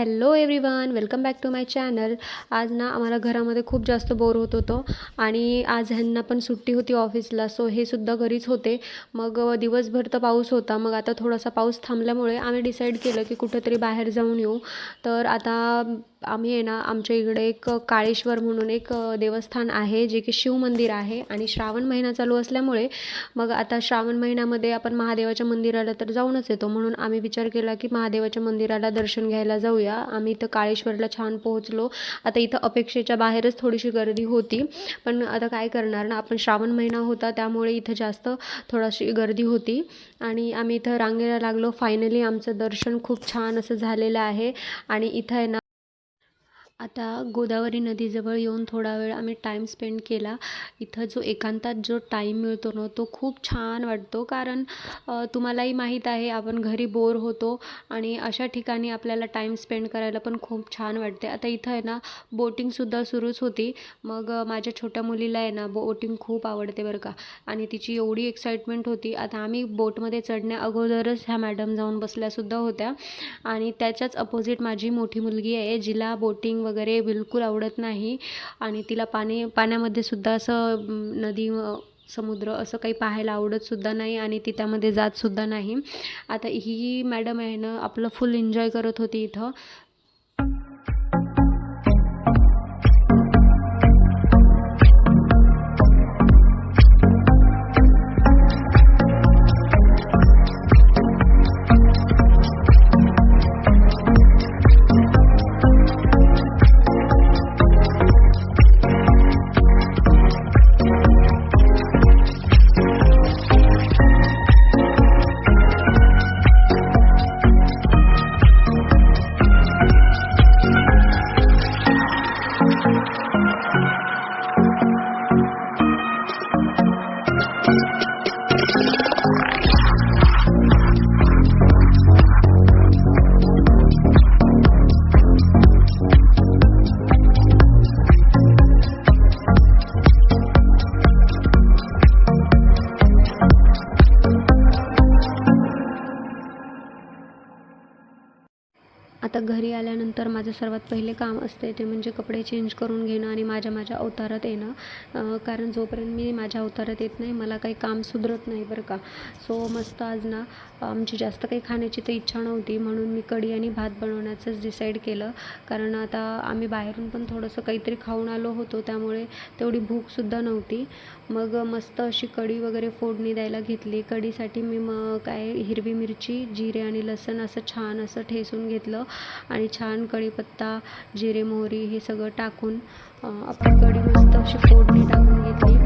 Hello everyone welcome back to my channel आज ना आम्हाला घरामध्ये खूप जास्त बोर होत होतो आणि आज ह्यांना पण सुट्टी होती ऑफिसला सो हे सुद्धा घरीच होते. मग दिवसभर तर पाऊस होता. मग आता थोडासा पाऊस थांबल्यामुळे आम्ही डिसाईड केलं की कुठेतरी बाहेर जाऊन येऊ. तर आता आम्ही आहे ना आमच्या इकडे एक काळेश्वर म्हणून एक देवस्थान आहे जे की शिव मंदिर आहे आणि श्रावण महिना चालू असल्यामुळे मग आता श्रावण महिन्यामध्ये आपण महादेवाच्या मंदिराला तर जाऊनच येतो. म्हणून आम्ही विचार केला की महादेवाच्या मंदिराला दर्शन घ्यायला जाऊया. आम्ही इथं काळेश्वरला छान पोहोचलो. आता इथं अपेक्षेच्या बाहेरच थोडीशी गर्दी होती. पण आता काय करणार ना आपण श्रावण महिना होता त्यामुळे इथं जास्त थोडीशी गर्दी होती. आणि आम्ही इथं रांगेला लागलो. फायनली आमचं दर्शन खूप छान असं झालेलं आहे. आणि इथं आहे ना आता गोदावरी नदीजवळ येऊन थोडा वेळ आम्ही टाईम स्पेंड केला. इथं जो एकांतात जो टाईम मिळतो ना तो खूप छान वाटतो. कारण तुम्हालाही माहीत आहे आपण घरी बोर होतो आणि अशा ठिकाणी आपल्याला टाईम स्पेंड करायला पण खूप छान वाटते. आता इथं आहे ना बोटिंगसुद्धा सुरूच होती. मग माझ्या छोट्या मुलीला आहे ना बोटिंग खूप आवडते बरं का. आणि तिची एवढी एक्साइटमेंट होती. आता आम्ही बोटमध्ये चढण्या अगोदरच ह्या मॅडम जाऊन बसल्यासुद्धा होत्या. आणि त्याच्याच अपोजिट माझी मोठी मुलगी आहे जिला बोटिंग वगैरे बिलकुल आवडत नाही. आणि तिला पाणी पाण्यामध्ये सुद्धा असं नदी समुद्र असं काही पाहायला आवडतसुद्धा नाही आणि ती त्यामध्ये जातसुद्धा नाही. आता ही मॅडम आहे ना आपलं फुल एन्जॉय करत होती इथं. आता घरी आल्यानंतर माझं सर्वात पहिले काम असते ते म्हणजे कपडे चेंज करून घेणं आणि माझ्या माझ्या अवतारात येणं. कारण जोपर्यंत मी माझ्या अवतारात येत नाही मला काही काम सुधरत नाही बरं का. सो मस्त आज ना आमची जास्त काही खाण्याची तर इच्छा नव्हती म्हणून मी कढी आणि भात बनवण्याचंच डिसाईड केलं. कारण आता आम्ही बाहेरून पण थोडंसं काहीतरी खाऊन आलो होतो त्यामुळे तेवढी भूकसुद्धा नव्हती. मग मस्त अशी कढी वगैरे फोडणी द्यायला घेतली. कढीसाठी मी मग काय हिरवी मिरची जिरे आणि लसण असं छान असं ठेसून घेतलं. आणि छान कढीपत्ता जिरे मोहरी हे सगळं टाकून आपली कढी मस्त अशी फोडणी टाकून घेतली.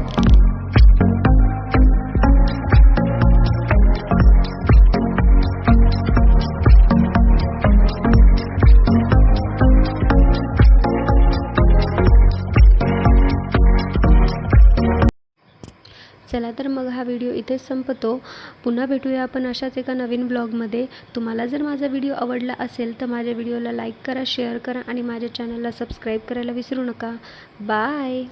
चला तर मग हा व्हिडिओ इथेच संपतो. पुन्हा भेटूया आपण अशाच एका नवीन ब्लॉगमध्ये तुम्हाला जर माझा व्हिडिओ आवडला असेल तर माझ्या व्हिडिओला लाईक करा शेअर करा आणि माझ्या चॅनलला सबस्क्राईब करायला विसरू नका. बाय